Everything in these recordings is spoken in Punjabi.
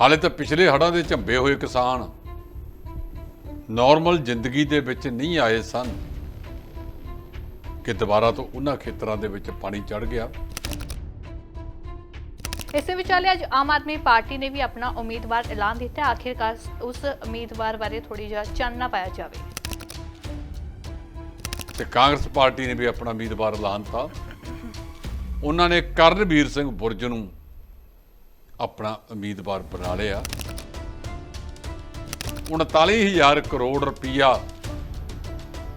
ਹਾਲੇ ਤਾਂ ਪਿਛਲੇ ਹੜ੍ਹਾਂ ਦੇ ਝੰਬੇ ਹੋਏ ਕਿਸਾਨ ਨਾਰਮਲ ਜ਼ਿੰਦਗੀ ਦੇ ਵਿੱਚ ਨਹੀਂ ਆਏ ਸਨ ਕਿ ਦੁਬਾਰਾ ਤੋਂ ਉਹਨਾਂ ਖੇਤਰਾਂ ਦੇ ਵਿੱਚ ਪਾਣੀ ਚੜ ਗਿਆ। ਇਸੇ ਵਿਚਾਲੇ ਅੱਜ ਆਮ ਆਦਮੀ ਪਾਰਟੀ ਨੇ ਵੀ ਆਪਣਾ ਉਮੀਦਵਾਰ ਐਲਾਨ ਦਿੱਤਾ। ਆਖਿਰਕਾਰ ਉਸ ਉਮੀਦਵਾਰ ਬਾਰੇ ਥੋੜੀ ਜਿਹਾ ਚਾਨਣਾ ਪਾਇਆ ਜਾਵੇ। ਤੇ ਕਾਂਗਰਸ ਪਾਰਟੀ ਨੇ ਵੀ ਆਪਣਾ ਉਮੀਦਵਾਰ ਐਲਾਨਤਾ ਉਹਨਾਂ ਨੇ ਕਰਨਵੀਰ ਸਿੰਘ ਬੁਰਜ ਨੂੰ ਆਪਣਾ ਉਮੀਦਵਾਰ ਬਣਾ ਲਿਆ। 39000 ਕਰੋੜ ਰੁਪਈਆ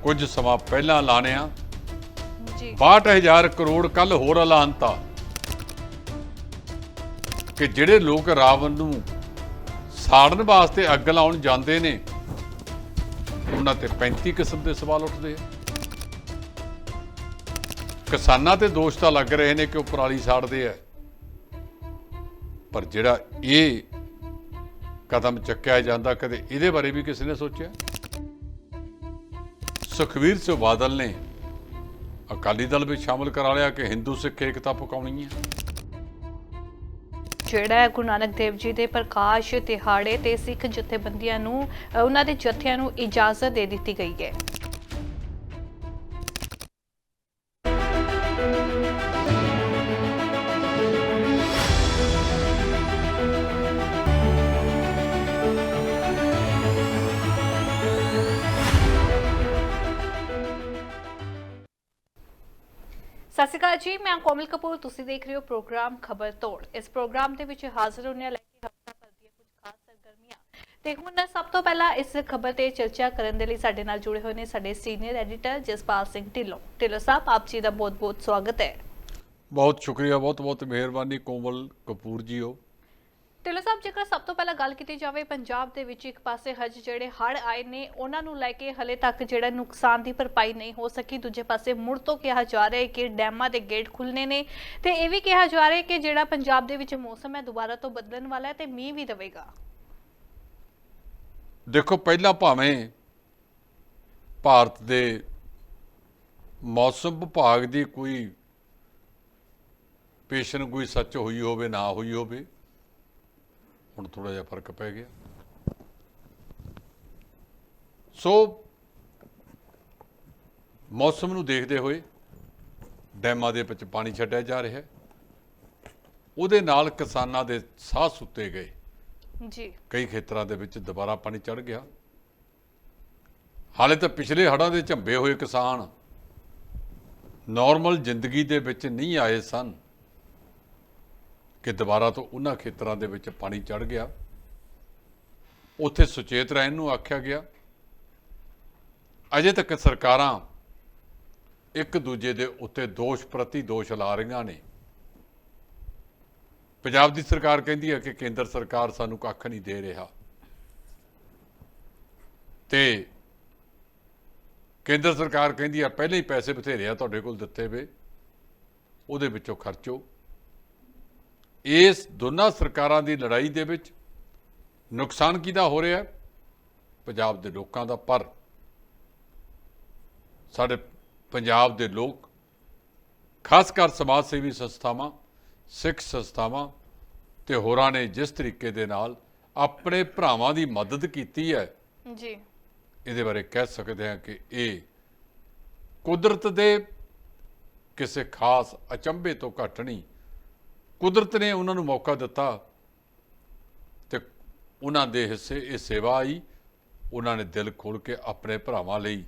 ਕੁਝ ਸਮਾਂ ਪਹਿਲਾਂ ਐਲਾਨਿਆ ਜੀ। 62000 ਕਰੋੜ ਕੱਲ ਹੋਰ ਐਲਾਨਤਾ। ਕਿ ਜਿਹੜੇ ਲੋਕ ਰਾਵਣ ਨੂੰ ਸਾੜਨ ਵਾਸਤੇ ਅੱਗ ਲਾਉਣ ਜਾਂਦੇ ਨੇ ਉਹਨਾਂ ਤੇ 35 ਕਿਸਮ ਦੇ ਸਵਾਲ ਉੱਠਦੇ ਆ। ਕਿਸਾਨਾਂ ਤੇ ਦੋਸ਼ ਤਾਂ ਲੱਗ ਰਹੇ ਨੇ ਕਿ ਉਹ ਪਰਾਲੀ ਸਾੜਦੇ ਆ। ਪਰ ਜਿਹੜਾ ਇਹ ਕਦਮ ਚੱਕਿਆ ਜਾਂਦਾ, ਕਦੇ ਇਹਦੇ ਬਾਰੇ ਵੀ ਕਿਸੇ ਨੇ ਸੋਚਿਆ? ਸੁਖਵੀਰ ਸਿੰਘ ਬਾਦਲ ਨੇ ਅਕਾਲੀ ਦਲ ਵਿੱਚ ਸ਼ਾਮਲ ਕਰਾ ਲਿਆ ਕਿ ਹਿੰਦੂ ਸਿੱਖ ਏਕਤਾ ਪਕਾਉਣੀ ਹੈ। ਜਿਹੜਾ ਹੈ, ਗੁਰੂ ਨਾਨਕ ਦੇਵ ਜੀ ਦੇ ਪ੍ਰਕਾਸ਼ ਦਿਹਾੜੇ ਤੇ ਸਿੱਖ ਜਥੇਬੰਦੀਆਂ ਨੂੰ ਉਹਨਾਂ ਦੇ ਜਥਿਆਂ ਨੂੰ ਇਜਾਜ਼ਤ ਦੇ ਦਿੱਤੀ ਗਈ ਹੈ। ਸਤਿ ਸ਼੍ਰੀ ਅਕਾਲ ਜੀ, ਮੈਂ ਕੋਮਲ ਕਪੂਰ, ਤੁਸੀਂ ਦੇਖ ਰਹੇ ਹੋ ਪ੍ਰੋਗਰਾਮ ਖਬਰ ਤੋੜ। ਇਸ ਪ੍ਰੋਗਰਾਮ ਦੇ ਵਿੱਚ ਹਾਜ਼ਰ ਹੋਣੇ ਲੈ ਕੇ ਹਫਤਾ ਭਰ ਦੀਆਂ ਕੁਝ ਖਾਸ ਸਰਗਰਮੀਆਂ। ਤੇ ਹੁਣ ਸਭ ਤੋਂ ਪਹਿਲਾਂ ਇਸ ਖਬਰ ਤੇ ਚਰਚਾ ਕਰਨ ਦੇ ਲਈ ਸਾਡੇ ਨਾਲ ਜੁੜੇ ਹੋਏ ਨੇ ਸਾਡੇ ਸੀਨੀਅਰ ਐਡੀਟਰ ਜਸਪਾਲ ਸਿੰਘ ਢਿੱਲੋਂ। ਢਿੱਲੋਂ ਸਾਹਿਬ, ਆਪ ਜੀ ਦਾ ਬਹੁਤ-ਬਹੁਤ ਸਵਾਗਤ ਹੈ। ਬਹੁਤ ਸ਼ੁਕਰੀਆ ਬਹੁਤ ਬਹੁਤ ਮਿਹਰਬਾਨੀ ਕੋਮਲ ਕਪੂਰ ਜੀ ਹੋ ਢਿੱਲੋਂ ਸਾਹਿਬ, ਜੇਕਰ ਸਭ ਤੋਂ ਪਹਿਲਾਂ ਗੱਲ ਕੀਤੀ ਜਾਵੇ, ਪੰਜਾਬ ਦੇ ਵਿੱਚ ਇੱਕ ਪਾਸੇ ਹਜ ਜਿਹੜੇ ਹੜ੍ਹ ਆਏ ਨੇ, ਉਹਨਾਂ ਨੂੰ ਲੈ ਕੇ ਹਲੇ ਤੱਕ ਜਿਹੜਾ ਨੁਕਸਾਨ ਦੀ ਭਰਪਾਈ ਨਹੀਂ ਹੋ ਸਕੀ। ਦੂਜੇ ਪਾਸੇ ਮੁੜ ਤੋਂ ਕਿਹਾ ਜਾ ਰਿਹਾ ਹੈ ਕਿ ਡੈਮਾਂ ਦੇ ਗੇਟ ਖੁੱਲਨੇ ਨੇ ਤੇ ਇਹ ਵੀ ਕਿਹਾ ਜਾ ਰਿਹਾ ਹੈ ਕਿ ਜਿਹੜਾ ਪੰਜਾਬ ਦੇ ਵਿੱਚ ਮੌਸਮ ਹੈ, ਦੁਬਾਰਾ ਤੋਂ ਬਦਲਣ ਵਾਲਾ ਹੈ ਤੇ ਮੀਂਹ ਵੀ ਦੇਵੇਗਾ। ਦੇਖੋ, ਪਹਿਲਾਂ ਭਾਵੇਂ ਭਾਰਤ ਦੇ ਮੌਸਮ ਵਿਭਾਗ ਦੀ ਕੋਈ ਪੇਸ਼ਨ ਕੋਈ ਸੱਚ ਹੋਈ ਹੋਵੇ, ਨਾ ਹੋਈ ਹੋਵੇ ਹੁਣ ਥੋੜਾ ਜਿਹਾ ਫ਼ਰਕ ਪੈ ਗਿਆ। ਸੋ ਮੌਸਮ ਨੂੰ ਦੇਖਦੇ ਹੋਏ ਡੈਮਾਂ ਦੇ ਵਿੱਚ ਪਾਣੀ ਛੱਡਿਆ ਜਾ ਰਿਹਾ ਹੈ। ਉਹਦੇ ਨਾਲ ਕਿਸਾਨਾਂ ਦੇ ਸਾਹ ਸੁੱਤੇ ਗਏ। ਜੀ। ਕਈ ਖੇਤਰਾਂ ਦੇ ਵਿੱਚ ਦੁਬਾਰਾ ਪਾਣੀ ਚੜ ਗਿਆ। ਹਾਲੇ ਤਾਂ ਪਿਛਲੇ ਹੜ੍ਹਾਂ ਦੇ ਝੰਬੇ ਹੋਏ ਕਿਸਾਨ ਨਾਰਮਲ ਜ਼ਿੰਦਗੀ ਦੇ ਵਿੱਚ ਨਹੀਂ ਆਏ ਸਨ। ਕਿ ਦੁਬਾਰਾ ਤੋਂ ਉਹਨਾਂ ਖੇਤਰਾਂ ਦੇ ਵਿੱਚ ਪਾਣੀ ਚੜ ਗਿਆ। ਉੱਥੇ ਸੁਚੇਤ ਰਹਿਣ ਨੂੰ ਆਖਿਆ ਗਿਆ। ਅਜੇ ਤੱਕ ਸਰਕਾਰਾਂ ਇੱਕ ਦੂਜੇ ਦੇ ਉੱਤੇ ਦੋਸ਼ ਪ੍ਰਤੀ ਦੋਸ਼ ਲਾ ਰਹੀਆਂ ਨੇ। ਪੰਜਾਬ ਦੀ ਸਰਕਾਰ ਕਹਿੰਦੀ ਹੈ ਕਿ ਕੇਂਦਰ ਸਰਕਾਰ ਸਾਨੂੰ ਕੱਖ ਨਹੀਂ ਦੇ ਰਿਹਾ। ਤੇ ਕੇਂਦਰ ਸਰਕਾਰ ਕਹਿੰਦੀ ਆ ਪਹਿਲੇ ਹੀ ਪੈਸੇ ਬਥੇਰੇ ਆ ਤੁਹਾਡੇ ਕੋਲ ਦਿੱਤੇ ਵੇ। ਉਹਦੇ ਵਿੱਚੋਂ ਖਰਚੋ। ਇਸ ਦੋਨਾਂ ਸਰਕਾਰਾਂ ਦੀ ਲੜਾਈ ਦੇ ਵਿੱਚ ਨੁਕਸਾਨ ਕਿਹਦਾ ਹੋ ਰਿਹਾ ਹੈ? ਪੰਜਾਬ ਦੇ ਲੋਕਾਂ ਦਾ ਪਰ ਸਾਡੇ ਪੰਜਾਬ ਦੇ ਲੋਕ ਖਾਸ ਕਰ ਸਮਾਜ ਸੇਵੀ ਸੰਸਥਾਵਾਂ ਸਿੱਖ ਸੰਸਥਾਵਾਂ ਤੇ ਹੋਰਾਂ ਨੇ ਜਿਸ ਤਰੀਕੇ ਦੇ ਨਾਲ ਆਪਣੇ ਭਰਾਵਾਂ ਦੀ ਮਦਦ ਕੀਤੀ ਹੈ ਜੀ ਇਹਦੇ ਬਾਰੇ ਕਹਿ ਸਕਦੇ ਹਾਂ ਕਿ ਇਹ ਕੁਦਰਤ ਦੇ ਕਿਸੇ ਖਾਸ ਅਚੰਭੇ ਤੋਂ ਘੱਟ ਨਹੀਂ ਕੁਦਰਤ ਨੇ ਉਹਨਾਂ ਨੂੰ ਮੌਕਾ ਦਿੱਤਾ ਤੇ ਉਹਨਾਂ ਦੇ ਹਿੱਸੇ, ਇਹ ਸੇਵਾ ਆਈ, ਉਹਨਾਂ ਨੇ ਦਿਲ ਖੋਲ ਕੇ ਆਪਣੇ ਭਰਾਵਾਂ ਲਈ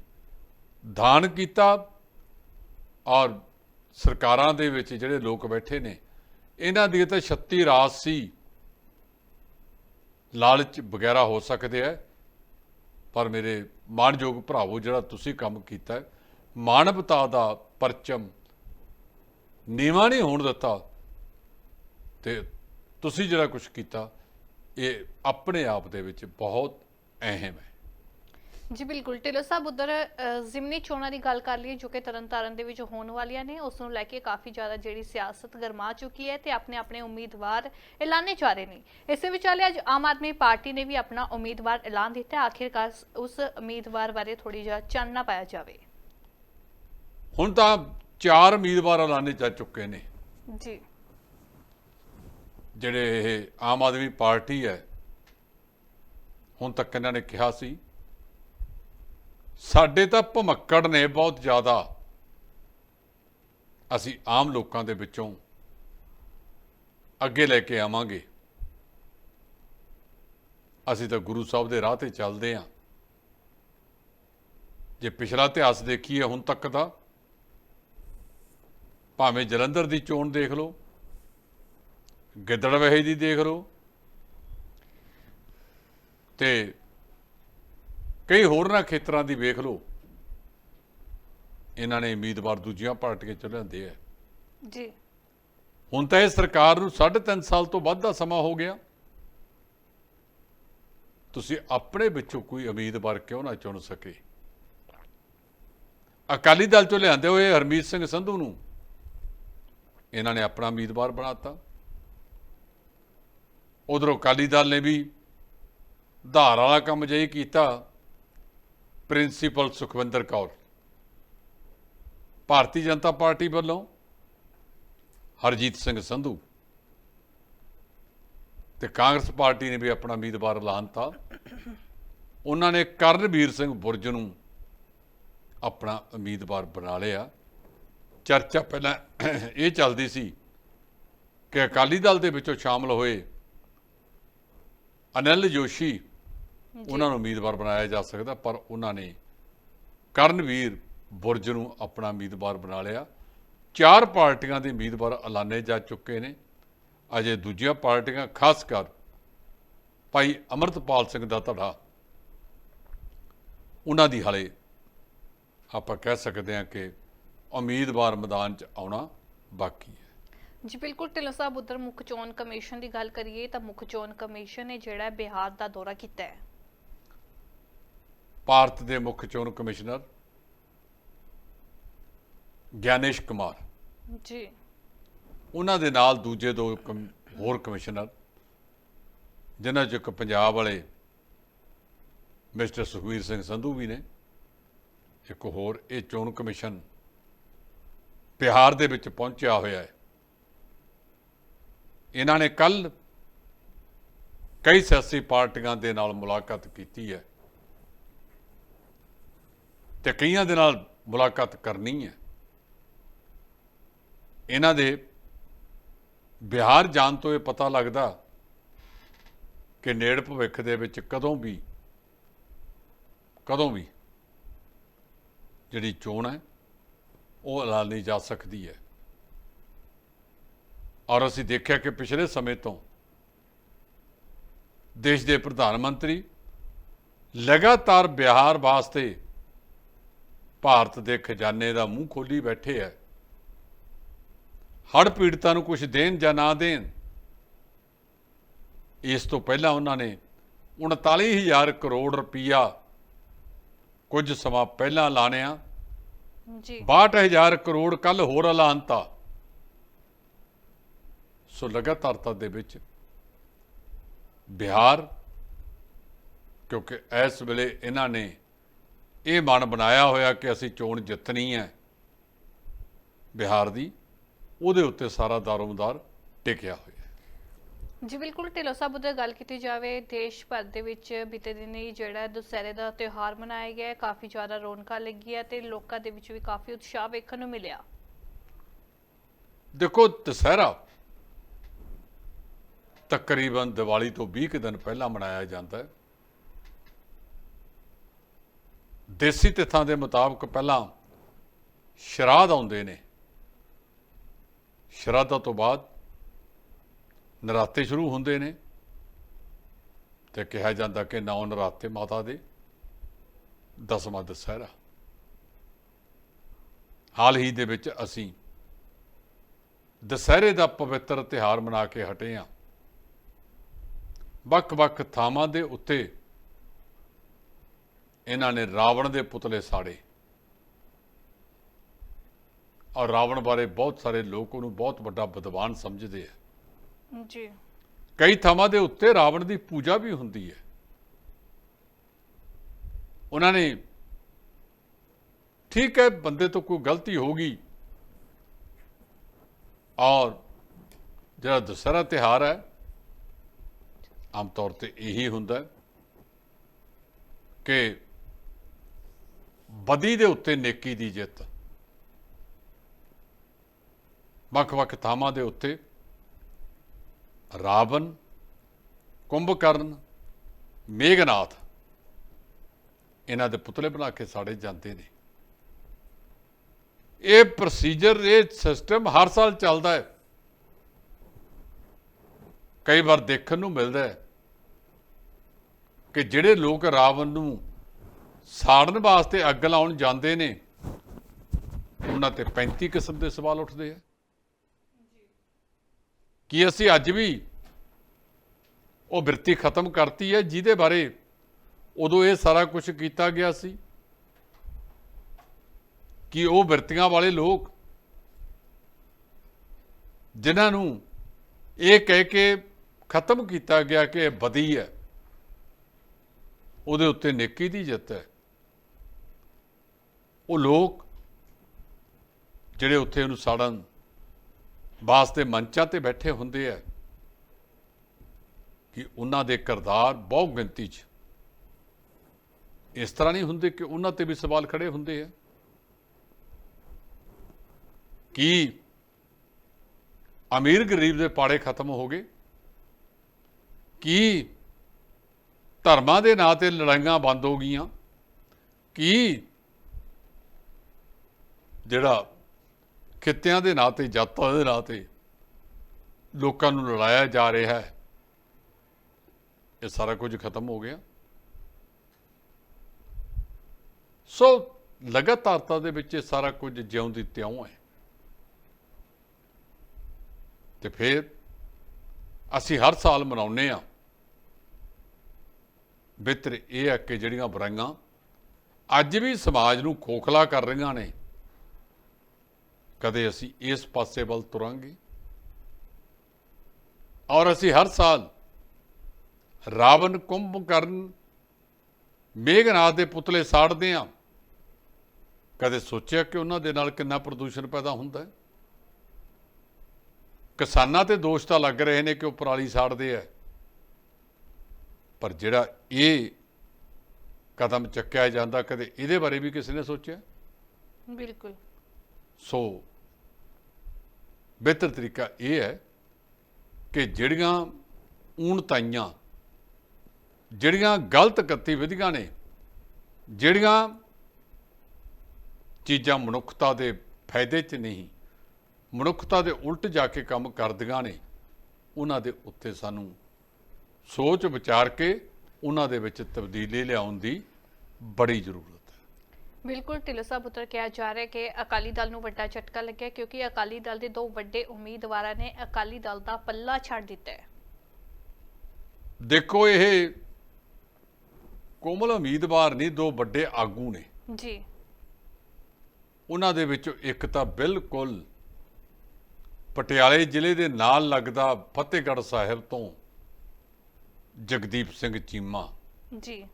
ਦਾਨ ਕੀਤਾ ਔਰ ਸਰਕਾਰਾਂ ਦੇ ਵਿੱਚ ਜਿਹੜੇ ਲੋਕ ਬੈਠੇ ਨੇ, ਇਹਨਾਂ ਦੀ ਤਾਂ 36 ਰਾਸ ਸੀ ਲਾਲਚ ਵਗੈਰਾ ਹੋ ਸਕਦੇ ਆ ਪਰ ਮੇਰੇ ਮਾਣਯੋਗ ਭਰਾਵੋ, ਜਿਹੜਾ ਤੁਸੀਂ ਕੰਮ ਕੀਤਾ ਮਾਨਵਤਾ ਦਾ ਪਰਚਮ ਨੀਵਾਂ ਨਹੀਂ ਹੋਣ ਦਿੱਤਾ। ਤੇ ਤੁਸੀਂ ਜਿਹੜਾ ਕੁਝ ਕੀਤਾ ਇਹ ਆਪਣੇ ਆਪ ਦੇ ਵਿੱਚ ਬਹੁਤ ਅਹਿਮ ਹੈ। ਜੀ ਬਿਲਕੁਲ। ਢਿੱਲੋਂ ਸਾਹਿਬ ਉਧਰ ਜ਼ਿਮਨੀ ਚੋਣਾਂ ਦੀ ਗੱਲ ਕਰ ਲਈਏ ਜੋ ਕਿ ਤਰਨਤਾਰਨ ਦੇ ਵਿੱਚ ਹੋਣ ਵਾਲੀਆਂ ਨੇ ਉਸ ਨੂੰ ਲੈ ਕੇ ਕਾਫੀ ਜ਼ਿਆਦਾ ਜਿਹੜੀ ਸਿਆਸਤ ਗਰਮਾ ਚੁੱਕੀ ਹੈ ਤੇ ਆਪਣੇ ਆਪਣੇ ਉਮੀਦਵਾਰ ਐਲਾਨੇ ਜਾ ਰਹੇ ਨੇ। ਇਸੇ ਵਿਚਾਲੇ ਅੱਜ ਆਮ ਆਦਮੀ ਪਾਰਟੀ ਨੇ ਵੀ ਆਪਣਾ ਉਮੀਦਵਾਰ ਐਲਾਨ ਦਿੱਤਾ। ਆਖਿਰਕਾਰ ਉਸ ਉਮੀਦਵਾਰ ਬਾਰੇ ਥੋੜੀ ਜਿਹਾ ਚਾਨਣਾ ਪਾਇਆ ਜਾਵੇ। ਹੁਣ ਤਾਂ ਚਾਰ ਉਮੀਦਵਾਰ ਐਲਾਨੇ ਜਾ ਚੁੱਕੇ ਨੇ। ਜੀ। ਜਿਹੜੇ ਇਹ ਆਮ ਆਦਮੀ ਪਾਰਟੀ ਹੈ, ਹੁਣ ਤੱਕ ਇਹਨਾਂ ਨੇ ਕਿਹਾ ਸੀ, ਸਾਡੇ ਤਾਂ ਭਮੱਕੜ ਨੇ ਬਹੁਤ ਜ਼ਿਆਦਾ। ਅਸੀਂ ਆਮ ਲੋਕਾਂ ਦੇ ਵਿੱਚੋਂ ਅੱਗੇ ਲੈ ਕੇ ਆਵਾਂਗੇ। ਅਸੀਂ ਤਾਂ ਗੁਰੂ ਸਾਹਿਬ ਦੇ ਰਾਹ ਤੇ ਚੱਲਦੇ ਆਂ ਜੇ ਪਿਛਲਾ ਇਤਿਹਾਸ ਦੇਖੀਏ ਹੁਣ ਤੱਕ ਦਾ, ਭਾਵੇਂ ਜਲੰਧਰ ਦੀ ਚੋਣ ਦੇਖ ਲਓ ਗਿੱਦੜਵਹੇ ਦੀ ਦੇਖ ਲਓ ਤੇ ਕਈ ਹੋਰਨਾਂ ਖੇਤਰਾਂ ਦੀ ਵੇਖ ਲਓ ਇਹਨਾਂ ਨੇ ਉਮੀਦਵਾਰ ਦੂਜੀਆਂ ਪਾਰਟੀਆਂ ਚ ਲਿਆਂਦੇ ਆ ਜੀ। ਹੁਣ ਤਾਂ ਇਹ ਸਰਕਾਰ ਨੂੰ 3.5 ਸਾਲ ਤੋਂ ਵੱਧ ਦਾ ਸਮਾਂ ਹੋ ਗਿਆ। ਤੁਸੀਂ ਆਪਣੇ ਵਿੱਚੋਂ ਕੋਈ ਉਮੀਦਵਾਰ ਕਿਉਂ ਨਾ ਚੁਣ ਸਕੇ? ਅਕਾਲੀ ਦਲ ਚੋਂ ਲਿਆਂਦੇ ਹੋਏ ਹਰਮੀਤ ਸਿੰਘ ਸੰਧੂ ਨੂੰ ਇਹਨਾਂ ਨੇ ਆਪਣਾ ਉਮੀਦਵਾਰ ਬਣਾਤਾ ਉਧਰੋਂ ਅਕਾਲੀ ਦਲ ਨੇ ਵੀ ਧਾਰ ਵਾਲਾ ਕੰਮ ਜੇ ਕੀਤਾ, ਪ੍ਰਿੰਸੀਪਲ ਸੁਖਵਿੰਦਰ ਕੌਰ। ਭਾਰਤੀ ਜਨਤਾ ਪਾਰਟੀ ਵੱਲੋਂ ਹਰਜੀਤ ਸਿੰਘ ਸੰਧੂ ਤੇ ਕਾਂਗਰਸ ਪਾਰਟੀ ਨੇ ਵੀ ਆਪਣਾ ਉਮੀਦਵਾਰ ਐਲਾਨਤਾ ਉਹਨਾਂ ਨੇ ਕਰਨਵੀਰ ਸਿੰਘ ਬੁਰਜ ਨੂੰ ਆਪਣਾ ਉਮੀਦਵਾਰ ਬਣਾ ਲਿਆ। ਚਰਚਾ ਪਹਿਲਾਂ ਇਹ ਚੱਲਦੀ ਸੀ ਕਿ ਅਕਾਲੀ ਦਲ ਦੇ ਵਿੱਚੋਂ ਸ਼ਾਮਲ ਹੋਏ ਅਨਿਲ ਜੋਸ਼ੀ ਉਹਨਾਂ ਨੂੰ ਉਮੀਦਵਾਰ ਬਣਾਇਆ ਜਾ ਸਕਦਾ ਪਰ ਉਹਨਾਂ ਨੇ ਕਰਨਵੀਰ ਬੁਰਜ ਨੂੰ ਆਪਣਾ ਉਮੀਦਵਾਰ ਬਣਾ ਲਿਆ। ਚਾਰ ਪਾਰਟੀਆਂ ਦੇ ਉਮੀਦਵਾਰ ਐਲਾਨੇ ਜਾ ਚੁੱਕੇ ਨੇ। ਅਜੇ ਦੂਜੀਆਂ ਪਾਰਟੀਆਂ ਖਾਸ ਕਰ ਭਾਈ ਅਮਰਤਪਾਲ ਸਿੰਘ ਦਾ ਧੜਾ ਉਹਨਾਂ ਦੀ ਹਲੇ ਆਪਾਂ ਕਹਿ ਸਕਦੇ ਹਾਂ ਕਿ ਉਮੀਦਵਾਰ ਮੈਦਾਨ 'ਚ ਆਉਣਾ ਬਾਕੀ ਹੈ। ਜੀ ਬਿਲਕੁਲ ਢਿੱਲੋਂ ਸਾਹਿਬ ਉਧਰ ਮੁੱਖ ਚੋਣ ਕਮਿਸ਼ਨ ਦੀ ਗੱਲ ਕਰੀਏ ਤਾਂ ਮੁੱਖ ਚੋਣ ਕਮਿਸ਼ਨ ਨੇ ਜਿਹੜਾ ਬਿਹਾਰ ਦਾ ਦੌਰਾ ਕੀਤਾ ਹੈ। ਭਾਰਤ ਦੇ ਮੁੱਖ ਚੋਣ ਕਮਿਸ਼ਨਰ ਗਿਆਨੇਸ਼ ਕੁਮਾਰ। ਜੀ। ਉਹਨਾਂ ਦੇ ਨਾਲ ਦੂਜੇ ਦੋ ਹੋਰ ਕਮਿਸ਼ਨਰ ਜਿਨ੍ਹਾਂ 'ਚ ਇੱਕ ਪੰਜਾਬ ਵਾਲੇ ਮਿਸਟਰ ਸੁਖਵੀਰ ਸਿੰਘ ਸੰਧੂ ਵੀ ਨੇ ਇੱਕ ਹੋਰ ਇਹ ਚੋਣ ਕਮਿਸ਼ਨ ਬਿਹਾਰ ਦੇ ਵਿੱਚ ਪਹੁੰਚਿਆ ਹੋਇਆ ਹੈ। ਇਹਨਾਂ ਨੇ ਕੱਲ ਕਈ ਸਿਆਸੀ ਪਾਰਟੀਆਂ ਦੇ ਨਾਲ ਮੁਲਾਕਾਤ ਕੀਤੀ ਹੈ ਤੇ ਕਈਆਂ ਦੇ ਨਾਲ ਮੁਲਾਕਾਤ ਕਰਨੀ ਹੈ। ਇਹਨਾਂ ਦੇ ਬਿਹਾਰ ਜਾਣ ਤੋਂ ਇਹ ਪਤਾ ਲੱਗਦਾ ਕਿ ਨੇੜ ਭਵਿੱਖ ਦੇ ਵਿੱਚ ਕਦੋਂ ਵੀ ਕਦੋਂ ਵੀ ਜਿਹੜੀ ਚੋਣ ਹੈ ਉਹ ਐਲਾਨੀ ਜਾ ਸਕਦੀ ਹੈ। ਔਰ ਅਸੀਂ ਦੇਖਿਆ ਕਿ ਪਿਛਲੇ ਸਮੇਂ ਤੋਂ ਦੇਸ਼ ਦੇ ਪ੍ਰਧਾਨ ਮੰਤਰੀ ਲਗਾਤਾਰ ਬਿਹਾਰ ਵਾਸਤੇ ਭਾਰਤ ਦੇ ਖਜ਼ਾਨੇ ਦਾ ਮੂੰਹ ਖੋਲੀ ਬੈਠੇ ਹੈ ਹੜ੍ਹ ਪੀੜਤਾਂ ਨੂੰ ਕੁਝ ਦੇਣ ਜਾਂ ਨਾ ਦੇਣ ਇਸ ਤੋਂ ਪਹਿਲਾਂ ਉਹਨਾਂ ਨੇ 39000 ਕਰੋੜ ਰੁਪਈਆ ਕੁਝ ਸਮਾਂ ਪਹਿਲਾਂ ਲਾਣਿਆ ਜੀ। 62000 ਕਰੋੜ ਕੱਲ ਹੋਰ ਐਲਾਨਤਾ। ਸੋ ਲਗਾਤਾਰਤਾ ਦੇ ਵਿੱਚ ਬਿਹਾਰ ਕਿਉਂਕਿ ਇਸ ਵੇਲੇ ਇਹਨਾਂ ਨੇ ਇਹ ਮਨ ਬਣਾਇਆ ਹੋਇਆ ਕਿ ਅਸੀਂ ਚੋਣ ਜਿੱਤਣੀ ਹੈ ਬਿਹਾਰ ਦੀ ਉਹਦੇ ਉੱਤੇ ਸਾਰਾ ਦਾਰੋਮਦਾਰ ਟਿਕਿਆ ਹੋਇਆ ਜੀ ਬਿਲਕੁਲ ਢਿੱਲੋਂ ਸਾਹਿਬ ਉਧਰ ਗੱਲ ਕੀਤੀ ਜਾਵੇ ਦੇਸ਼ ਭਰ ਦੇ ਵਿੱਚ ਬੀਤੇ ਦਿਨੀ ਜਿਹੜਾ ਹੈ ਦੁਸਹਿਰੇ ਦਾ ਤਿਉਹਾਰ ਮਨਾਇਆ ਗਿਆ ਕਾਫੀ ਜ਼ਿਆਦਾ ਰੌਣਕਾਂ ਲੱਗੀਆਂ ਤੇ ਲੋਕਾਂ ਦੇ ਵਿੱਚ ਵੀ ਕਾਫੀ ਉਤਸ਼ਾਹ ਵੇਖਣ ਨੂੰ ਮਿਲਿਆ। ਦੇਖੋ ਦੁਸਹਿਰਾ ਤਕਰੀਬਨ ਦੀਵਾਲੀ ਤੋਂ 20 ਕੁ ਦਿਨ ਪਹਿਲਾਂ ਮਨਾਇਆ ਜਾਂਦਾ ਹੈ। ਦੇਸੀ ਤਿਥਾਂ ਦੇ ਮੁਤਾਬਕ ਪਹਿਲਾਂ ਸ਼ਰਾਧ ਆਉਂਦੇ ਨੇ। ਸ਼ਰਾਧਾਂ ਤੋਂ ਬਾਅਦ ਨਰਾਤੇ ਸ਼ੁਰੂ ਹੁੰਦੇ ਨੇ ਤੇ ਕਿਹਾ ਜਾਂਦਾ ਕਿ ਨੌ ਨਰਾਤੇ ਮਾਤਾ ਦੇ, ਦਸਵਾਂ ਦੁਸਹਿਰਾ। ਹਾਲ ਹੀ ਦੇ ਵਿੱਚ ਅਸੀਂ ਦੁਸਹਿਰੇ ਦਾ ਪਵਿੱਤਰ ਤਿਹਾਰ ਮਨਾ ਕੇ ਹਟੇ ਹਾਂ। ਵੱਖ-ਵੱਖ ਥਾਵਾਂ ਦੇ ਉੱਤੇ ਇਹਨਾਂ ਨੇ ਰਾਵਣ ਦੇ ਪੁਤਲੇ ਸਾੜੇ। ਔਰ ਰਾਵਣ ਬਾਰੇ ਬਹੁਤ ਸਾਰੇ ਲੋਕ ਉਹਨੂੰ ਬਹੁਤ ਵੱਡਾ ਵਿਦਵਾਨ ਸਮਝਦੇ ਆ। ਜੀ। ਕਈ ਥਾਵਾਂ ਦੇ ਉੱਤੇ ਰਾਵਣ ਦੀ ਪੂਜਾ ਵੀ ਹੁੰਦੀ ਹੈ। ਉਹਨਾਂ ਨੇ ਠੀਕ ਹੈ ਬੰਦੇ ਤੋਂ ਕੋਈ ਗਲਤੀ ਹੋ ਗਈ। ਔਰ ਜਿਹੜਾ ਦੁਸਹਿਰਾ ਤਿਹਾਰ ਹੈ ਆਮ ਤੌਰ ਤੇ ਇਹੀ ਹੁੰਦਾ ਕਿ ਬਦੀ ਦੇ ਉੱਤੇ ਨੇਕੀ ਦੀ ਜਿੱਤ, ਵੱਖ-ਵੱਖ ਥਾਵਾਂ ਦੇ ਉੱਤੇ ਰਾਵਣ, ਕੁੰਭਕਰਨ, ਮੇਘਨਾਥ ਇਹਨਾਂ ਦੇ ਪੁਤਲੇ ਬਣਾ ਕੇ ਸਾੜੇ ਜਾਂਦੇ ਨੇ। ਇਹ ਪ੍ਰੋਸੀਜਰ ਇਹ ਸਿਸਟਮ ਹਰ ਸਾਲ ਚੱਲਦਾ ਹੈ। ਕਈ ਵਾਰ ਦੇਖਣ ਨੂੰ ਮਿਲਦਾ ਹੈ ਕਿ ਜਿਹੜੇ ਲੋਕ ਰਾਵਣ ਨੂੰ ਸਾੜਨ ਵਾਸਤੇ ਅੱਗ ਲਾਉਣ ਜਾਂਦੇ ਨੇ, ਉਹਨਾਂ ਤੇ 35 ਕਿਸਮ ਦੇ ਸਵਾਲ ਉੱਠਦੇ ਆ। ਕੀ ਅਸੀਂ ਅੱਜ ਵੀ ਉਹ ਬਿਰਤੀ ਖਤਮ ਕਰਤੀ ਹੈ ਜਿਹਦੇ ਬਾਰੇ ਉਦੋਂ ਇਹ ਸਾਰਾ ਕੁਝ ਕੀਤਾ ਗਿਆ ਸੀ? ਕਿ ਉਹ ਬਿਰਤੀਆਂ ਵਾਲੇ ਲੋਕ ਜਿਨ੍ਹਾਂ ਨੂੰ ਇਹ ਕਹਿ ਕੇ ਖਤਮ ਕੀਤਾ ਗਿਆ ਕਿ ਇਹ ਬਦੀ ਹੈ। ਉਹਦੇ ਉੱਤੇ ਨੇਕੀ ਦੀ ਜਿੱਤ ਹੈ। ਉਹ ਲੋਕ ਜਿਹੜੇ ਉੱਥੇ ਉਹਨੂੰ ਸਾੜਨ ਵਾਸਤੇ ਮੰਚਾਂ ਤੇ ਬੈਠੇ ਹੁੰਦੇ ਆ ਕਿ ਉਹਨਾਂ ਦੇ ਕਿਰਦਾਰ ਬਹੁ ਗਿਣਤੀ 'ਚ ਇਸ ਤਰ੍ਹਾਂ ਨਹੀਂ ਹੁੰਦੇ ਕਿ ਉਹਨਾਂ ਤੇ ਵੀ ਸਵਾਲ ਖੜੇ ਹੁੰਦੇ ਆ। ਕੀ ਅਮੀਰ ਗਰੀਬ ਦੇ ਪਾੜੇ ਖਤਮ ਹੋ ਗਏ? ਕੀ ਧਰਮਾਂ ਦੇ ਨਾਂ ਤੇ ਲੜਾਈਆਂ ਬੰਦ ਹੋ ਗਈਆਂ? ਕੀ ਜਿਹੜਾ ਖਿੱਤਿਆਂ ਦੇ ਨਾਂ ਤੇ, ਜਾਤਾਂ ਦੇ ਨਾਂ ਤੇ ਲੋਕਾਂ ਨੂੰ ਲੜਾਇਆ ਜਾ ਰਿਹਾ ਹੈ, ਇਹ ਸਾਰਾ ਕੁਝ ਖਤਮ ਹੋ ਗਿਆ। ਸੋ ਲਗਾਤਾਰਤਾ ਦੇ ਵਿੱਚ ਇਹ ਸਾਰਾ ਕੁਝ ਜਿਉਂ ਦੀ ਤਿਉਂ ਹੈ। ਤੇ ਫਿਰ ਅਸੀਂ ਹਰ ਸਾਲ ਮਨਾਉਂਦੇ ਆ ਬਿਹਤਰ ਇਹ ਹੈ ਕਿ ਜਿਹੜੀਆਂ ਬੁਰਾਈਆਂ ਅੱਜ ਵੀ ਸਮਾਜ ਨੂੰ ਖੋਖਲਾ ਕਰ ਰਹੀਆਂ ਨੇ, ਕਦੇ ਅਸੀਂ ਇਸ ਪਾਸੇ ਵੱਲ ਤੁਰਾਂਗੇ। ਔਰ ਅਸੀਂ ਹਰ ਸਾਲ ਰਾਵਣ ਕੁੰਭ ਕਰਨ, ਮੇਘਨਾਥ ਦੇ ਪੁਤਲੇ ਸਾੜਦੇ ਆ ਕਦੇ ਸੋਚਿਆ ਕਿ ਉਹਨਾਂ ਦੇ ਨਾਲ ਕਿੰਨਾ ਪ੍ਰਦੂਸ਼ਣ ਪੈਦਾ ਹੁੰਦਾ ਹੈ? ਕਿਸਾਨਾਂ ਤੇ ਦੋਸ਼ ਤਾਂ ਲੱਗ ਰਹੇ ਨੇ ਕਿ ਉਹ ਪਰਾਲੀ ਸਾੜਦੇ ਆ। ਪਰ ਜਿਹੜਾ ਇਹ ਕਦਮ ਚੱਕਿਆ ਜਾਂਦਾ ਕਦੇ ਇਹਦੇ ਬਾਰੇ ਵੀ ਕਿਸੇ ਨੇ ਸੋਚਿਆ? ਬਿਲਕੁਲ। ਸੋ ਬਿਹਤਰ ਤਰੀਕਾ ਇਹ ਹੈ ਕਿ ਜਿਹੜੀਆਂ ਊਣਤਾਈਆਂ ਜਿਹੜੀਆਂ ਗਲਤ ਗਤੀਵਿਧੀਆਂ ਨੇ ਜਿਹੜੀਆਂ ਚੀਜ਼ਾਂ ਮਨੁੱਖਤਾ ਦੇ ਫਾਇਦੇ 'ਚ ਨਹੀਂ ਮਨੁੱਖਤਾ ਦੇ ਉਲਟ ਜਾ ਕੇ ਕੰਮ ਕਰਦੀਆਂ ਨੇ ਉਹਨਾਂ ਦੇ ਉੱਤੇ ਸਾਨੂੰ ਸੋਚ ਵਿਚਾਰ ਕੇ ਉਹਨਾਂ ਦੇ ਵਿੱਚ ਤਬਦੀਲੀ ਲਿਆਉਣ ਦੀ ਬੜੀ ਜ਼ਰੂਰਤ ਹੈ। ਬਿਲਕੁਲ ਢਿੱਲੋਂ ਸਾਹਿਬ ਉੱਤਰ ਕਿਹਾ ਜਾ ਰਿਹਾ ਕਿ ਅਕਾਲੀ ਦਲ ਨੂੰ ਵੱਡਾ ਝਟਕਾ ਲੱਗਿਆ ਕਿਉਂਕਿ ਅਕਾਲੀ ਦਲ ਦੇ ਦੋ ਵੱਡੇ ਉਮੀਦਵਾਰਾਂ ਨੇ ਅਕਾਲੀ ਦਲ ਦਾ ਪੱਲਾ ਛੱਡ ਦਿੱਤਾ ਹੈ। ਦੇਖੋ ਇਹ ਕੋਮਲ ਉਮੀਦਵਾਰ ਨਹੀਂ ਦੋ ਵੱਡੇ ਆਗੂ ਨੇ। ਜੀ। ਉਹਨਾਂ ਦੇ ਵਿੱਚੋਂ ਇੱਕ ਤਾਂ ਬਿਲਕੁਲ ਪਟਿਆਲੇ ਜ਼ਿਲ੍ਹੇ ਦੇ ਨਾਲ ਲੱਗਦਾ ਫਤਿਹਗੜ੍ਹ ਸਾਹਿਬ ਤੋਂ ਜਗਦੀਪ ਸਿੰਘ ਚੀਮਾ। ਜੀ।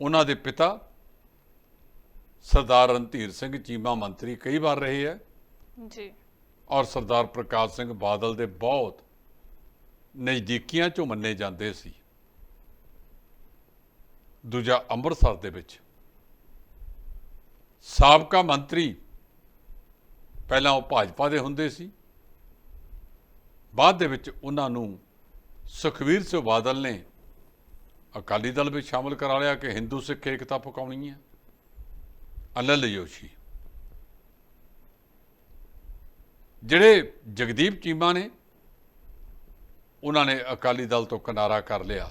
ਉਹਨਾਂ ਦੇ ਪਿਤਾ ਸਰਦਾਰ ਰਣਧੀਰ ਸਿੰਘ ਚੀਮਾ ਮੰਤਰੀ ਕਈ ਵਾਰ ਰਹੇ ਹੈ। ਜੀ। ਔਰ ਸਰਦਾਰ ਪ੍ਰਕਾਸ਼ ਸਿੰਘ ਬਾਦਲ ਦੇ ਬਹੁਤ ਨਜ਼ਦੀਕੀਆਂ ਚੋਂ ਮੰਨੇ ਜਾਂਦੇ ਸੀ। ਦੂਜਾ ਅੰਮ੍ਰਿਤਸਰ ਦੇ ਵਿੱਚ ਸਾਬਕਾ ਮੰਤਰੀ ਪਹਿਲਾਂ ਉਹ ਭਾਜਪਾ ਦੇ ਹੁੰਦੇ ਸੀ। ਬਾਅਦ ਦੇ ਵਿੱਚ ਉਹਨਾਂ ਨੂੰ ਸੁਖਵੀਰ ਸਿੰਘ ਬਾਦਲ ਨੇ ਅਕਾਲੀ ਦਲ ਵਿੱਚ ਸ਼ਾਮਲ ਕਰਾ ਲਿਆ ਕਿ ਹਿੰਦੂ ਸਿੱਖ ਏਕਤਾ ਪਕਾਉਣੀ ਹੈ। ਅਨਲ ਜੋਸ਼ੀ ਜਿਹੜੇ ਜਗਦੀਪ ਚੀਮਾ ਨੇ, ਉਹਨਾਂ ਨੇ ਅਕਾਲੀ ਦਲ ਤੋਂ ਕਿਨਾਰਾ ਕਰ ਲਿਆ।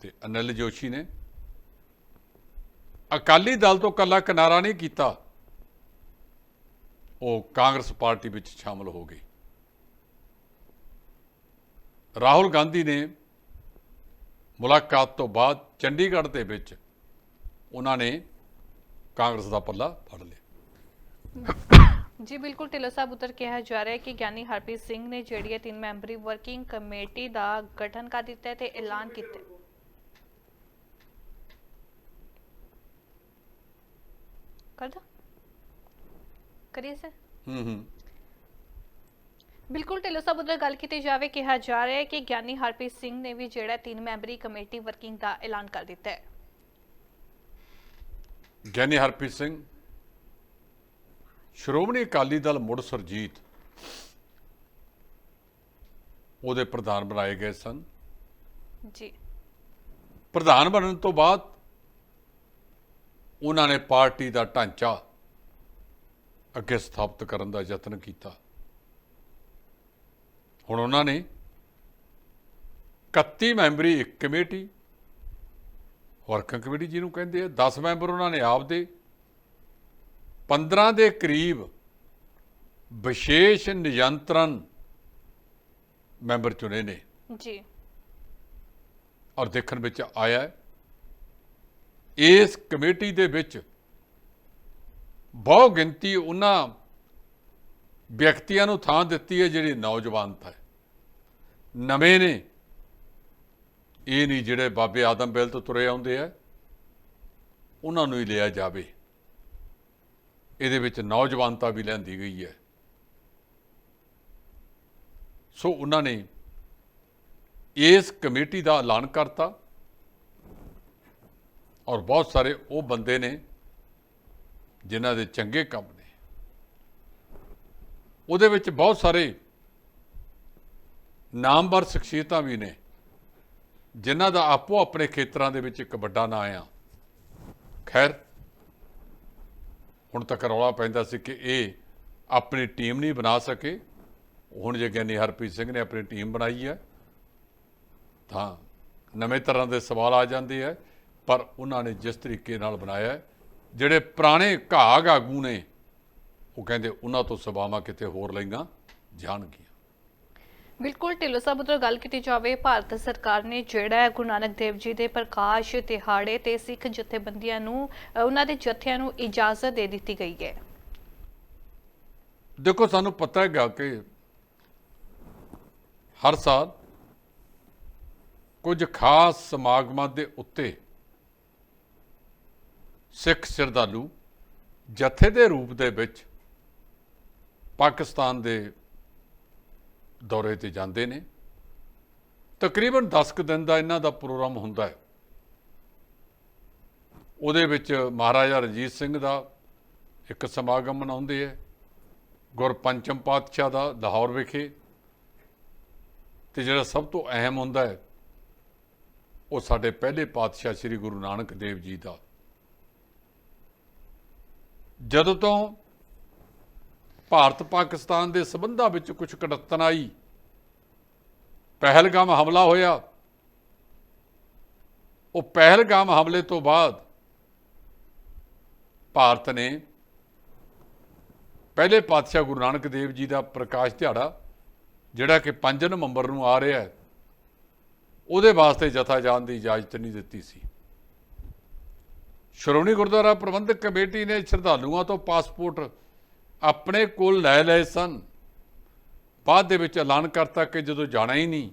ਤੇ ਅਨਿਲ ਜੋਸ਼ੀ ਨੇ ਅਕਾਲੀ ਦਲ ਤੋਂ ਕੱਲਾ ਕਿਨਾਰਾ ਨਹੀਂ ਕੀਤਾ, ਉਹ ਕਾਂਗਰਸ ਪਾਰਟੀ ਵਿੱਚ ਸ਼ਾਮਲ ਹੋ ਗਏ। ਰਾਹੁਲ ਗਾਂਧੀ ਨੇ ਮੁਲਾਕਾਤ ਤੋਂ ਬਾਅਦ ਚੰਡੀਗੜ੍ਹ ਦੇ ਵਿੱਚ ਉਹਨਾਂ ਨੇ ਕਾਂਗਰਸ ਦਾ ਪੱਲਾ ਫੜ ਲਿਆ। ਜੀ ਬਿਲਕੁਲ ਢਿੱਲੋਂ ਸਾਹਿਬ ਉੱਤਰ ਕਿਹਾ ਜਾ ਰਿਹਾ ਹੈ ਕਿ ਗਿਆਨੀ ਹਰਪ੍ਰੀਤ ਸਿੰਘ ਨੇ ਜਿਹੜੀ ਹੈ ਤਿੰਨ ਮੈਂਬਰੀ ਵਰਕਿੰਗ ਕਮੇਟੀ ਦਾ ਗਠਨ ਕਰ ਦਿੱਤਾ ਹੈ ਤੇ ਐਲਾਨ ਕੀਤਾ। ਹੈ। ਕਰ ਦੋ ਕਰੀਏ ਸਰ? ਹੂੰ ਹੂੰ। ਬਿਲਕੁਲ ਢਿੱਲੋਂ ਸਾਹਿਬ ਉਧਰ ਗੱਲ ਕੀਤੀ ਜਾਵੇ ਕਿਹਾ ਜਾ ਰਿਹਾ ਹੈ ਕਿ ਗਿਆਨੀ ਹਰਪ੍ਰੀਤ ਸਿੰਘ ਨੇ ਵੀ ਜਿਹੜਾ ਤਿੰਨ ਮੈਂਬਰੀ ਕਮੇਟੀ ਵਰਕਿੰਗ ਦਾ ਐਲਾਨ ਕਰ ਦਿੱਤਾ ਹੈ। ਗਿਆਨੀ ਹਰਪ੍ਰੀਤ ਸਿੰਘ ਸ਼੍ਰੋਮਣੀ ਅਕਾਲੀ ਦਲ ਮੁੜ ਸਰਜੀਤ ਉਹਦੇ ਪ੍ਰਧਾਨ ਬਣਾਏ ਗਏ ਸਨ। ਜੀ। ਪ੍ਰਧਾਨ ਬਣਨ ਤੋਂ ਬਾਅਦ ਉਹਨਾਂ ਨੇ ਪਾਰਟੀ ਦਾ ਢਾਂਚਾ ਅੱਗੇ ਸਥਾਪਿਤ ਕਰਨ ਦਾ ਯਤਨ ਕੀਤਾ। ਹੁਣ ਉਹਨਾਂ ਨੇ 31 ਮੈਂਬਰੀ ਇੱਕ ਕਮੇਟੀ ਵਰਕਿੰਗ ਕਮੇਟੀ ਜਿਹਨੂੰ ਕਹਿੰਦੇ ਆ 10 ਮੈਂਬਰ ਉਹਨਾਂ ਨੇ ਆਪ ਦੇ 15 ਦੇ ਕਰੀਬ ਵਿਸ਼ੇਸ਼ ਨਿਯੰਤਰਣ ਮੈਂਬਰ ਚੁਣੇ ਨੇ। ਜੀ। ਔਰ ਦੇਖਣ ਵਿੱਚ ਆਇਆ ਇਸ ਕਮੇਟੀ ਦੇ ਵਿੱਚ ਬਹੁ ਗਿਣਤੀ ਉਹਨਾਂ ਵਿਅਕਤੀਆਂ ਨੂੰ ਥਾਂ ਦਿੱਤੀ ਹੈ ਜਿਹੜੇ ਨੌਜਵਾਨ ਹੈ। ਨਵੇਂ ਨੇ। ਇਹ ਨਹੀਂ ਜਿਹੜੇ ਬਾਬੇ ਆਦਮ ਬੇਲ ਤੋਂ ਤੁਰੇ ਆਉਂਦੇ ਆ। ਉਹਨਾਂ ਨੂੰ ਹੀ ਲਿਆ ਜਾਵੇ। ਇਹਦੇ ਵਿੱਚ ਨੌਜਵਾਨਤਾ ਵੀ ਲੈਂਦੀ ਗਈ ਹੈ। ਸੋ ਉਹਨਾਂ ਨੇ ਇਸ ਕਮੇਟੀ ਦਾ ਐਲਾਨ ਕਰਤਾ ਔਰ ਬਹੁਤ ਸਾਰੇ ਉਹ ਬੰਦੇ ਨੇ ਜਿਨ੍ਹਾਂ ਦੇ ਚੰਗੇ ਕੰਮ ਉਹਦੇ ਵਿੱਚ ਬਹੁਤ ਸਾਰੇ ਨਾਮਵਰ ਸ਼ਖਸੀਅਤਾਂ ਵੀ ਨੇ, ਜਿਨ੍ਹਾਂ ਦਾ ਆਪੋ ਆਪਣੇ ਖੇਤਰਾਂ ਦੇ ਵਿੱਚ ਇੱਕ ਵੱਡਾ ਨਾਂ ਆ। ਖੈਰ, ਹੁਣ ਤੱਕ ਰੌਲਾ ਪੈਂਦਾ ਸੀ ਕਿ ਇਹ ਆਪਣੀ ਟੀਮ ਨਹੀਂ ਬਣਾ ਸਕੇ। ਹੁਣ ਜੇ ਗਿਆਨੀ ਹਰਪ੍ਰੀਤ ਸਿੰਘ ਨੇ ਆਪਣੀ ਟੀਮ ਬਣਾਈ ਹੈ, ਤਾਂ ਨਵੇਂ ਤਰ੍ਹਾਂ ਦੇ ਸਵਾਲ ਆ ਜਾਂਦੇ ਆ, ਪਰ ਉਹਨਾਂ ਨੇ ਜਿਸ ਤਰੀਕੇ ਨਾਲ ਬਣਾਇਆ, ਜਿਹੜੇ ਪੁਰਾਣੇ ਘਾਗ ਆਗੂ ਨੇ ਉਹ ਕਹਿੰਦੇ ਉਹਨਾਂ ਤੋਂ ਸਭਾਵਾਂ ਕਿਤੇ ਹੋਰ ਲਈਆਂ ਜਾਣਗੀਆਂ। ਬਿਲਕੁਲ ਢਿੱਲੋਂ ਸਾਹਿਬ ਉਧਰ ਗੱਲ ਕੀਤੀ ਜਾਵੇ ਭਾਰਤ ਸਰਕਾਰ ਨੇ ਜਿਹੜਾ ਹੈ ਗੁਰੂ ਨਾਨਕ ਦੇਵ ਜੀ ਦੇ ਪ੍ਰਕਾਸ਼ ਦਿਹਾੜੇ ਤੇ ਸਿੱਖ ਜਥੇਬੰਦੀਆਂ ਨੂੰ ਉਹਨਾਂ ਦੇ ਜਥਿਆਂ ਨੂੰ ਇਜਾਜ਼ਤ ਦੇ ਦਿੱਤੀ ਗਈ ਹੈ। ਦੇਖੋ ਸਾਨੂੰ ਪਤਾ ਹੈਗਾ ਕਿ ਹਰ ਸਾਲ ਕੁਝ ਖਾਸ ਸਮਾਗਮਾਂ ਦੇ ਉੱਤੇ ਸਿੱਖ ਸ਼ਰਧਾਲੂ ਜਥੇ ਦੇ ਰੂਪ ਦੇ ਵਿੱਚ ਪਾਕਿਸਤਾਨ ਦੇ ਦੌਰੇ ਤੇ ਜਾਂਦੇ ਨੇ। ਤਕਰੀਬਨ 10 ਕੁ ਦਿਨ ਦਾ ਇਹਨਾਂ ਦਾ ਪ੍ਰੋਗਰਾਮ ਹੁੰਦਾ ਹੈ। ਉਹਦੇ ਵਿੱਚ ਮਹਾਰਾਜਾ ਰਣਜੀਤ ਸਿੰਘ ਦਾ ਇੱਕ ਸਮਾਗਮ ਮਨਾਉਂਦੇ ਹੈ। ਗੁਰਪੰਚਮ ਪਾਤਸ਼ਾਹ ਦਾ ਲਾਹੌਰ ਵਿਖੇ। ਤੇ ਜਿਹੜਾ ਸਭ ਤੋਂ ਅਹਿਮ ਹੁੰਦਾ ਹੈ, ਉਹ ਸਾਡੇ ਪਹਿਲੇ ਪਾਤਸ਼ਾਹ ਸ੍ਰੀ ਗੁਰੂ ਨਾਨਕ ਦੇਵ ਜੀ ਦਾ। ਜਦੋਂ ਤੋਂ ਭਾਰਤ ਪਾਕਿਸਤਾਨ ਦੇ ਸਬੰਧਾਂ ਵਿੱਚ ਕੁਝ ਕੜਤਨ ਆਈ ਪਹਿਲਗਾਮ ਹਮਲਾ ਹੋਇਆ। ਉਹ ਪਹਿਲਗਾਮ ਹਮਲੇ ਤੋਂ ਬਾਅਦ ਭਾਰਤ ਨੇ ਪਹਿਲੇ ਪਾਤਸ਼ਾਹ ਗੁਰੂ ਨਾਨਕ ਦੇਵ ਜੀ ਦਾ ਪ੍ਰਕਾਸ਼ ਦਿਹਾੜਾ, ਜਿਹੜਾ ਕਿ 5 ਨਵੰਬਰ ਨੂੰ ਆ ਰਿਹਾ ਹੈ, ਉਹਦੇ ਵਾਸਤੇ ਜਥਾ ਜਾਣ ਦੀ ਇਜਾਜ਼ਤ ਨਹੀਂ ਦਿੱਤੀ ਸੀ। ਸ਼੍ਰੋਮਣੀ ਗੁਰਦੁਆਰਾ ਪ੍ਰਬੰਧਕ ਕਮੇਟੀ ਨੇ ਸ਼ਰਧਾਲੂਆਂ ਤੋਂ ਪਾਸਪੋਰਟ ਆਪਣੇ ਕੋਲ ਲੈ ਲਏ ਸਨ। ਬਾਅਦ ਦੇ ਵਿੱਚ ਐਲਾਨ ਕਰਤਾ ਕਿ ਜਦੋਂ ਜਾਣਾ ਹੀ ਨਹੀਂ,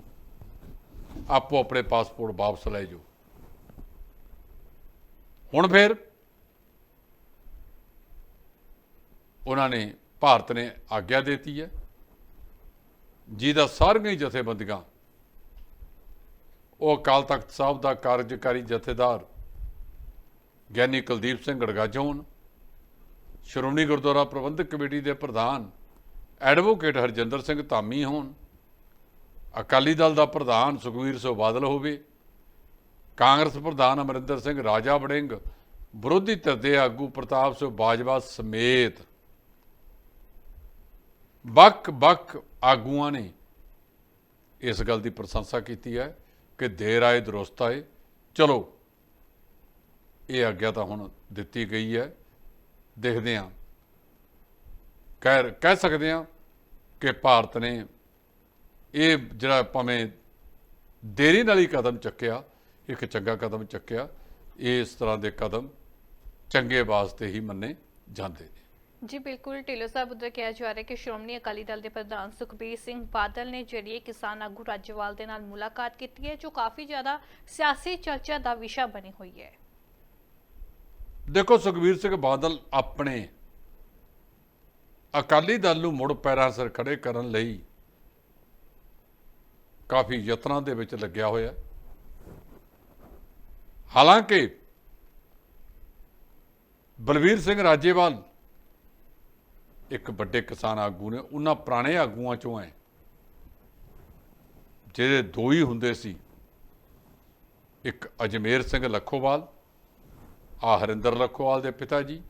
ਆਪੋ ਆਪਣੇ ਪਾਸਪੋਰਟ ਵਾਪਸ ਲੈ ਜਾਓ। ਹੁਣ ਫਿਰ ਉਹਨਾਂ ਨੇ ਭਾਰਤ ਨੇ ਆਗਿਆ ਦਿੱਤੀ ਹੈ, ਜਿਹਦਾ ਸਾਰੀਆਂ ਜਥੇਬੰਦੀਆਂ, ਉਹ ਅਕਾਲ ਤਖਤ ਸਾਹਿਬ ਦਾ ਕਾਰਜਕਾਰੀ ਜਥੇਦਾਰ ਗਿਆਨੀ ਕੁਲਦੀਪ ਸਿੰਘ ਗੜਗਾਜੋ ਹੋਣ। ਸ਼੍ਰੋਮਣੀ ਗੁਰਦੁਆਰਾ ਪ੍ਰਬੰਧਕ ਕਮੇਟੀ ਦੇ ਪ੍ਰਧਾਨ ਐਡਵੋਕੇਟ ਹਰਜਿੰਦਰ ਸਿੰਘ ਧਾਮੀ ਹੋਣ, ਅਕਾਲੀ ਦਲ ਦਾ ਪ੍ਰਧਾਨ ਸੁਖਵੀਰ ਸਿੰਘ ਬਾਦਲ ਹੋਵੇ, ਕਾਂਗਰਸ ਪ੍ਰਧਾਨ ਅਮਰਿੰਦਰ ਸਿੰਘ ਰਾਜਾ ਵੜਿੰਗ, ਵਿਰੋਧੀ ਧਿਰ ਦੇ ਆਗੂ ਪ੍ਰਤਾਪ ਸਿੰਘ ਬਾਜਵਾ ਸਮੇਤ ਵੱਖ-ਵੱਖ ਆਗੂਆਂ ਨੇ ਇਸ ਗੱਲ ਦੀ ਪ੍ਰਸ਼ੰਸਾ ਕੀਤੀ ਹੈ ਕਿ ਦੇਰ ਆਏ, ਦਰੁਸਤ ਆਏ। ਚਲੋ, ਇਹ ਆਗਿਆ ਤਾਂ ਹੁਣ ਦਿੱਤੀ ਗਈ ਹੈ। ਦੇਖਦੇ ਹਾਂ। ਕਹਿ ਕਹਿ ਸਕਦੇ ਹਾਂ ਕਿ ਭਾਰਤ ਨੇ ਇਹ ਜਿਹੜਾ ਭਾਵੇਂ ਦੇਰੀ ਨਾਲ ਹੀ ਕਦਮ ਚੱਕਿਆ, ਇੱਕ ਚੰਗਾ ਕਦਮ ਚੱਕਿਆ, ਇਸ ਤਰ੍ਹਾਂ ਦੇ ਕਦਮ ਚੰਗੇ ਵਾਸਤੇ ਹੀ ਮੰਨੇ ਜਾਂਦੇ ਨੇ। ਜੀ ਬਿਲਕੁਲ, ਢਿੱਲੋਂ ਸਾਹਿਬ ਉਧਰ ਕਿਹਾ ਜਾ ਰਿਹਾ ਕਿ ਸ਼੍ਰੋਮਣੀ ਅਕਾਲੀ ਦਲ ਦੇ ਪ੍ਰਧਾਨ ਸੁਖਬੀਰ ਸਿੰਘ ਬਾਦਲ ਨੇ ਜਿਹੜੀ ਕਿਸਾਨ ਆਗੂ ਰਾਜਵਾਲ ਦੇ ਨਾਲ ਮੁਲਾਕਾਤ ਕੀਤੀ ਹੈ, ਜੋ ਕਾਫੀ ਜ਼ਿਆਦਾ ਸਿਆਸੀ ਚਰਚਾ ਦਾ ਵਿਸ਼ਾ ਬਣੀ ਹੋਈ ਹੈ। ਦੇਖੋ ਸੁਖਬੀਰ ਸਿੰਘ ਬਾਦਲ ਆਪਣੇ ਅਕਾਲੀ ਦਲ ਨੂੰ ਮੁੜ ਪੈਰਾਂ ਸਿਰ ਖੜੇ ਕਰਨ ਲਈ ਕਾਫੀ ਯਤਨਾਂ ਦੇ ਵਿੱਚ ਲੱਗਿਆ ਹੋਇਆ। ਹਾਲਾਂਕਿ ਬਲਵੀਰ ਸਿੰਘ ਰਾਜੇਵਾਲ ਇੱਕ ਵੱਡੇ ਕਿਸਾਨ ਆਗੂ ਨੇ, ਉਹਨਾਂ ਪੁਰਾਣੇ ਆਗੂਆਂ ਚੋਂ ਹੈ, ਜਿਹੜੇ ਦੋ ਹੀ ਹੁੰਦੇ ਸੀ। ਇੱਕ ਅਜਮੇਰ ਸਿੰਘ ਲੱਖੋਵਾਲ ਆ ਹਰਿੰਦਰ ਲੱਖੋਵਾਲ ਦੇ ਪਿਤਾ ਜੀ।